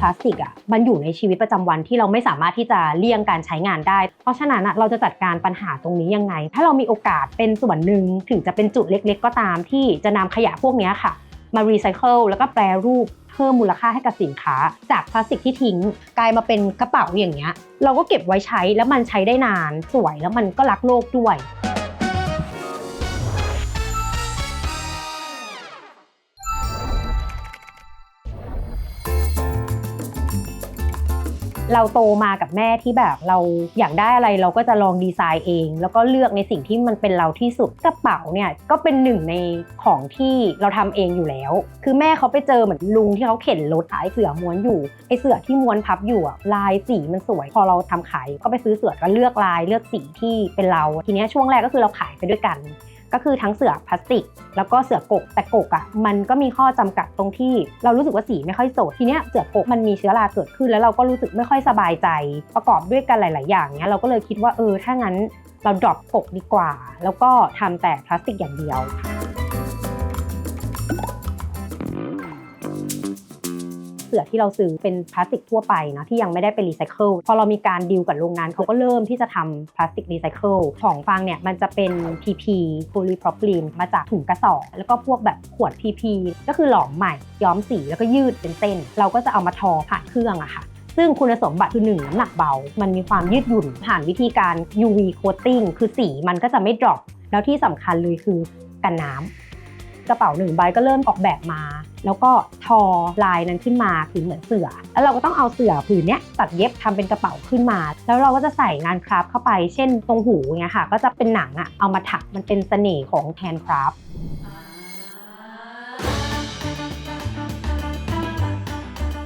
พลาสติกอะมันอยู่ในชีวิตประจำวันที่เราไม่สามารถที่จะเลี่ยงการใช้งานได้ เพราะฉะนั้นอะเราจะจัดการปัญหาตรงนี้ยังไง ถ้าเรามีโอกาสเป็นส่วนหนึ่งถึงจะเป็นจุดเล็ก ๆ ก็ตามที่จะนำขยะพวกนี้ค่ะ มารีไซเคิลแล้วก็แปรรูปเพิ่มมูลค่าให้กับสินค้า จากพลาสติกที่ทิ้ง กลายมาเป็นกระเป๋าอย่างเงี้ย เราก็เก็บไว้ใช้แล้วมันใช้ได้นาน สวยแล้วมันก็รักโลกด้วย เราโตมากับแม่ที่แบบเราอยากได้อะไรเราก็จะลองดีไซน์เอง แล้วก็เลือกในสิ่งที่มันเป็นเราที่สุดกระเป๋าเนี่ยก็เป็นหนึ่งในของที่เราทำเองอยู่แล้ว คือแม่เขาไปเจอเหมือนลุงที่เขาเข็นรถขายเสือม้วนอยู่ไอเสือที่ม้วนพับอยู่อะลายสีมันสวย พอเราทำขายก็ไปซื้อเสือก็เลือกลายเลือกสีที่เป็นเรา ทีนี้ช่วงแรกก็คือเราขายไปด้วยกัน ก็คือทั้งเสือพลาสติก แล้วก็เสือกกแต่กกอะมันก็มีข้อจำกัดตรงที่ เรารู้สึกว่าสีไม่ค่อยสดทีเนี้ยเสือกกมันมีเชื้อราเกิดขึ้น แล้วเราก็รู้สึกไม่ค่อยสบายใจ ประกอบด้วยกันหลาย ๆ อย่างเนี้ยเราก็เลยคิดว่าเออถ้างั้นเราดรอปกกดีกว่า แล้วก็ทำแต่พลาสติกอย่างเดียว เสือที่เราซื้อเป็นพลาสติกทั่วไปนะที่ยังไม่ได้ไปรีไซเคิลพอเรามีการดีลกับโรงงานเขาก็เริ่มที่จะทำพลาสติกรีไซเคิลของฟางเนี่ยมันจะเป็น PP polypropylene มาจากถุงกระสอบแล้วก็พวกแบบขวด PP ก็คือหลอมใหม่ย้อมสีแล้วก็ยืดเป็นเส้น เราก็จะเอามาทอผ่านเครื่องอะค่ะซึ่งคุณสมบัติคือหนึ่งน้ำหนักเบา มันมีความยืดหยุ่นผ่านวิธีการ UV coating คือสีมันก็จะไม่ดรอป แล้วที่สำคัญเลยคือกันน้ำ กระเป๋าหนึ่งใบก็เริ่มออกแบบมา แล้วก็ทอลายนั้นขึ้นมาคือเหมือนเสือ แล้วเราก็ต้องเอาเสือผืนนี้ตัดเย็บทำเป็นกระเป๋าขึ้นมา แล้วเราก็จะใส่งานคราฟเข้าไป เช่น ตรงหูเงี้ยค่ะ ก็จะเป็นหนังอะเอามาถักมันเป็นเสน่ห์ของแฮนด์คราฟ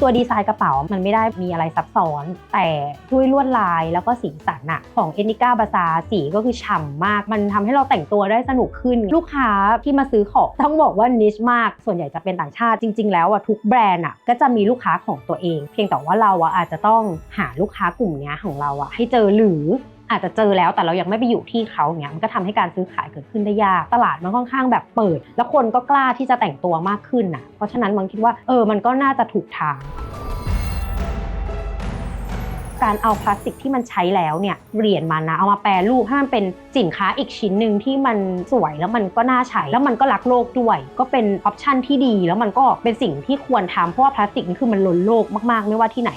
ตัวดีไซน์กระเป๋ามันไม่ได้มีอะไรซับซ้อน แต่ด้วยลวดลายแล้วก็สีสันอะของเอนิก้าบาซาสีก็คือฉ่ำมาก มันทำให้เราแต่งตัวได้สนุกขึ้น ลูกค้าที่มาซื้อของต้องบอกว่านิชมาก ส่วนใหญ่จะเป็นต่างชาติจริง ๆ แล้วอะทุกแบรนด์อะก็จะมีลูกค้าของตัวเอง เพียงแต่ว่าเราอะอาจจะต้องหาลูกค้ากลุ่มนี้ของเราอะให้เจอหรือ อาจจะเจอแล้วแต่เรายังไม่ไปอยู่ที่เขาอย่างเงี้ยมันก็ทำให้การซื้อขายเกิดขึ้นได้ยาก ตลาดมันค่อนข้างแบบเปิด แล้วคนก็กล้าที่จะแต่งตัวมากขึ้นน่ะเพราะฉะนั้นมันคิดว่าเออมันก็น่าจะถูกทางการเอาพลาสติกที่มันใช้แล้วเนี่ยเปลี่ยนมันนะเอามาแปรรูปให้มันเป็นสินค้าอีกชิ้นหนึ่งที่มันสวยแล้วมันก็น่าใช้แล้วมันก็รักโลกด้วย ก็เป็นออปชันที่ดี แล้วมันก็เป็นสิ่งที่ควรทำเพราะว่าพลาสติกนี่คือมันล้นโลกมากๆ ไม่ว่าที่ไหน